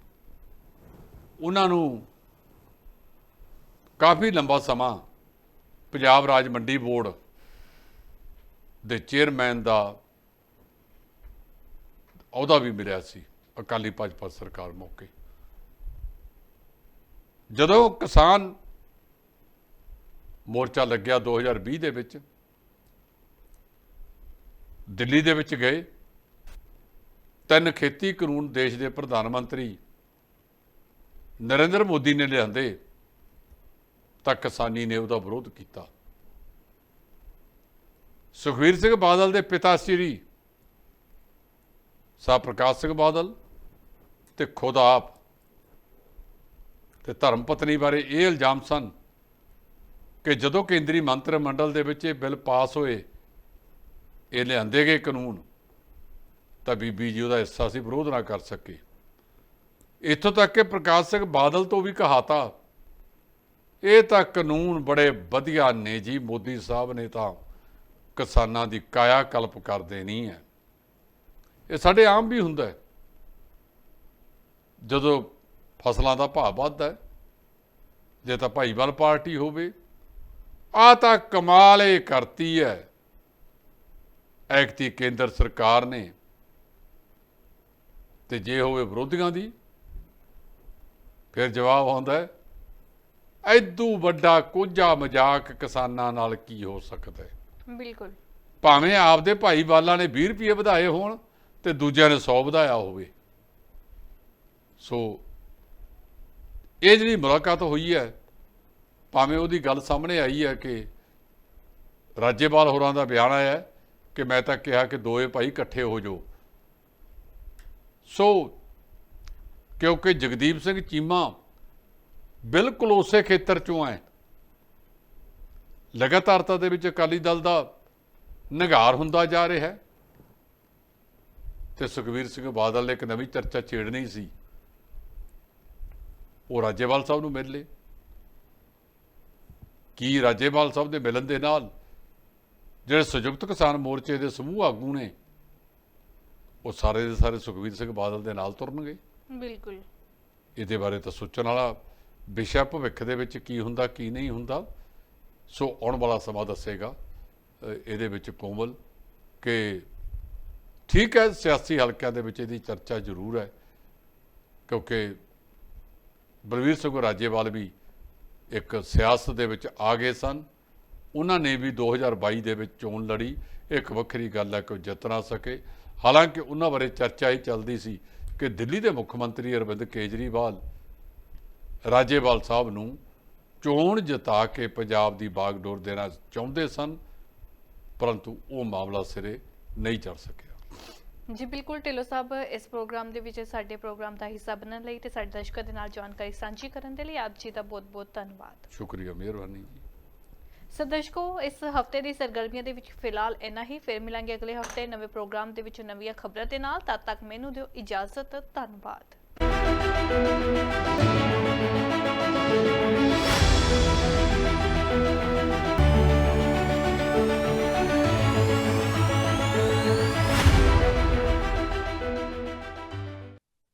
ਉਹਨਾਂ ਨੂੰ ਕਾਫੀ ਲੰਬਾ ਸਮਾਂ ਪੰਜਾਬ ਰਾਜ ਮੰਡੀ ਬੋਰਡ ਦੇ ਚੇਅਰਮੈਨ ਦਾ ਅਹੁਦਾ ਵੀ ਮਿਲਿਆ ਸੀ ਅਕਾਲੀ ਭਾਜਪਾ ਸਰਕਾਰ ਮੌਕੇ। ਜਦੋਂ ਕਿਸਾਨ ਮੋਰਚਾ ਲੱਗਿਆ 2020 ਦੇ ਵਿੱਚ, ਦਿੱਲੀ ਦੇ ਵਿੱਚ ਗਏ ਤਿੰਨ ਖੇਤੀ ਕਾਨੂੰਨ ਦੇਸ਼ ਦੇ ਪ੍ਰਧਾਨ ਮੰਤਰੀ ਨਰਿੰਦਰ ਮੋਦੀ ਨੇ ਲਿਆਂਦੇ, ਤਾਂ ਕਿਸਾਨੀ ਨੇ ਉਹਦਾ ਵਿਰੋਧ ਕੀਤਾ। ਸੁਖਵੀਰ ਸਿੰਘ ਬਾਦਲ ਦੇ ਪਿਤਾ ਸ੍ਰੀ ਸਾ ਪ੍ਰਕਾਸ਼ ਸਿੰਘ ਬਾਦਲ ਤੇ ਖੁਦ ਆਪ ਤੇ ਧਰਮ ਪਤਨੀ ਬਾਰੇ ਇਹ ਇਲਜ਼ਾਮ ਸਨ ਕਿ ਜਦੋਂ ਕੇਂਦਰੀ ਮੰਤਰੀ ਮੰਡਲ ਦੇ ਵਿੱਚ ਇਹ ਬਿੱਲ ਪਾਸ ਹੋਏ, ਇਹ ਲਿਆਂਦੇ ਗਏ ਕਾਨੂੰਨ। ਤਾਂ ਬੀਬੀ ਜੀ ਉਹਦਾ ਹਿੱਸਾ ਸੀ, ਵਿਰੋਧ ਨਾ ਕਰ ਸਕੇ। ਇੱਥੋਂ ਤੱਕ ਕਿ ਪ੍ਰਕਾਸ਼ ਸਿੰਘ ਬਾਦਲ ਤੋਂ ਵੀ ਕਹਾਤਾ, ਇਹ ਤਾਂ ਕਾਨੂੰਨ ਬੜੇ ਵਧੀਆ ਨੇ ਜੀ, ਮੋਦੀ ਸਾਹਿਬ ਨੇ ਤਾਂ ਕਿਸਾਨਾਂ ਦੀ ਕਾਇਆ ਕਲਪ ਕਰ ਦੇਣੀ ਹੈ। ਇਹ ਸਾਡੇ ਆਮ ਵੀ ਹੁੰਦਾ ਹੈ। ਜਦੋਂ ਫਸਲਾਂ ਦਾ ਭਾਅ ਵੱਧਦਾ ਹੈ, ਜੇ ਤਾਂ ਭਾਈਵਾਲ ਪਾਰਟੀ ਹੋਵੇ ਆ ਤਾਂ ਕਮਾਲ ਇਹ ਕਰਤੀ ਹੈ। ਐਕਤੀ ਕੇਂਦਰ ਸਰਕਾਰ ਨੇ ਤੇ ਜੇ ਹੋਵੇ ਵਿਰੋਧੀਆਂ ਦੀ ਫਿਰ ਜਵਾਬ ਆਉਂਦਾ ਹੈ ਐਦੂ ਵੱਡਾ ਕੋਝਾ ਮਜ਼ਾਕ ਕਿਸਾਨਾਂ ਨਾਲ ਕੀ ਹੋ ਸਕਦਾ ਹੈ? ਬਿਲਕੁਲ। ਭਾਵੇਂ ਆਪਦੇ ਭਾਈ ਵਾਲਾਂ ਨੇ 20 ਰੁਪਏ ਵਧਾਏ ਹੋਣ ਤੇ ਦੂਜਿਆਂ ਨੇ 100 ਵਧਾਇਆ ਹੋਵੇ। ਸੋ ਇਹ ਜਿਹੜੀ ਮੁਲਾਕਾਤ ਹੋਈ ਹੈ ਭਾਵੇਂ ਉਹਦੀ ਗੱਲ ਸਾਹਮਣੇ ਆਈ ਹੈ ਕਿ ਰਾਜੇਵਾਲ ਹੋਰਾਂ ਦਾ ਬਿਆਨ ਆਇਆ ਕਿ ਮੈਂ ਤਾਂ ਕਿਹਾ ਕਿ ਦੋਏ ਭਾਈ ਇਕੱਠੇ ਹੋ ਜਾਓ। ਸੋ ਕਿਉਂਕਿ ਜਗਦੀਪ ਸਿੰਘ ਚੀਮਾ ਬਿਲਕੁਲ ਉਸੇ ਖੇਤਰ ਚੋਂ ਹੈ ਲਗਾਤਾਰਤਾ ਦੇ ਵਿੱਚ ਅਕਾਲੀ ਦਲ ਦਾ ਨਿਗਾਰ ਹੁੰਦਾ ਜਾ ਰਿਹਾ ਹੈ ਤੇ ਸੁਖਵੀਰ ਸਿੰਘ ਬਾਦਲ ਨੇ ਇੱਕ ਨਵੀਂ ਚਰਚਾ ਛੇੜਨੀ ਸੀ। ਉਹ ਰਾਜੇਵਾਲ ਸਾਹਿਬ ਨੂੰ ਮਿਲ ਲੇ। ਕੀ ਰਾਜੇਵਾਲ ਸਾਹਿਬ ਦੇ ਮਿਲਣ ਦੇ ਨਾਲ ਜਿਹੜੇ ਸੰਯੁਕਤ ਕਿਸਾਨ ਮੋਰਚੇ ਦੇ ਸਮੂਹ ਆਗੂ ਨੇ ਉਹ ਸਾਰੇ ਦੇ ਸਾਰੇ ਸੁਖਵੀਰ ਸਿੰਘ ਬਾਦਲ ਦੇ ਨਾਲ ਤੁਰਨਗੇ। ਬਿਲਕੁਲ। ਇਹਦੇ ਬਾਰੇ ਤਾਂ ਸੋਚਣ ਵਾਲਾ ਵਿਸ਼ਾ ਭਵਿੱਖ ਦੇ ਵਿੱਚ ਕੀ ਹੁੰਦਾ ਕੀ ਨਹੀਂ ਹੁੰਦਾ ਸੋ ਆਉਣ ਵਾਲਾ ਸਮਾਂ ਦੱਸੇਗਾ। ਇਹਦੇ ਵਿੱਚ ਕੋਮਲ ਕਿ ਠੀਕ ਹੈ ਸਿਆਸੀ ਹਲਕਿਆਂ ਦੇ ਵਿੱਚ ਇਹਦੀ ਚਰਚਾ ਜ਼ਰੂਰ ਹੈ ਕਿਉਂਕਿ ਬਲਵੀਰ ਸਿੰਘ ਰਾਜੇਵਾਲ ਵੀ ਇੱਕ ਸਿਆਸਤ ਦੇ ਵਿੱਚ ਆ ਗਏ ਸਨ। ਉਹਨਾਂ ਨੇ ਵੀ 2022 ਦੇ ਵਿੱਚ ਚੋਣ ਲੜੀ। ਇੱਕ ਵੱਖਰੀ ਗੱਲ ਹੈ ਕਿ ਜਿੱਤ ਨਾ ਸਕੇ। ਹਾਲਾਂਕਿ ਉਹਨਾਂ ਬਾਰੇ ਚਰਚਾ ਹੀ ਚੱਲਦੀ ਸੀ ਕਿ ਦਿੱਲੀ ਦੇ ਮੁੱਖ ਮੰਤਰੀ ਅਰਵਿੰਦ ਕੇਜਰੀਵਾਲ ਰਾਜੇਵਾਲ ਸਾਹਿਬ ਨੂੰ ਚੋਣ ਜਿਤਾ ਕੇ ਪੰਜਾਬ ਦੀ ਬਾਗਡੋਰ ਦੇਣਾ ਚਾਹੁੰਦੇ ਸਨ ਪਰੰਤੂ ਉਹ ਮਾਮਲਾ ਸਿਰੇ ਨਹੀਂ ਚੜ ਸਕਿਆ। ਜੀ ਬਿਲਕੁਲ ਢਿੱਲੋਂ ਸਾਹਿਬ ਇਸ ਪ੍ਰੋਗਰਾਮ ਦੇ ਵਿੱਚ ਸਾਡੇ ਪ੍ਰੋਗਰਾਮ ਦਾ ਹਿੱਸਾ ਬਣਨ ਲਈ ਤੇ ਸਾਡੇ ਦਰਸ਼ਕਾਂ ਦੇ ਨਾਲ ਜਾਣਕਾਰੀ ਸਾਂਝੀ ਕਰਨ ਦੇ ਲਈ ਆਪ ਜੀ ਦਾ ਬਹੁਤ-ਬਹੁਤ ਧੰਨਵਾਦ। ਸ਼ੁਕਰੀਆ ਮਿਹਰਬਾਨੀ ਜੀ। ਸੋ ਦਰਸ਼ਕੋ ਇਸ ਹਫ਼ਤੇ ਦੀ ਸਰਗਰਮੀਆਂ ਦੇ ਵਿੱਚ ਫਿਲਹਾਲ ਇੰਨਾ ਹੀ। ਫਿਰ ਮਿਲਾਂਗੇ ਅਗਲੇ ਹਫ਼ਤੇ ਨਵੇਂ ਪ੍ਰੋਗਰਾਮ ਦੇ ਵਿੱਚ ਨਵੀਆਂ ਖਬਰਾਂ ਦੇ ਨਾਲ। ਤਦ ਤੱਕ ਮੈਨੂੰ ਦਿਓ ਇਜਾਜ਼ਤ। ਧੰਨਵਾਦ।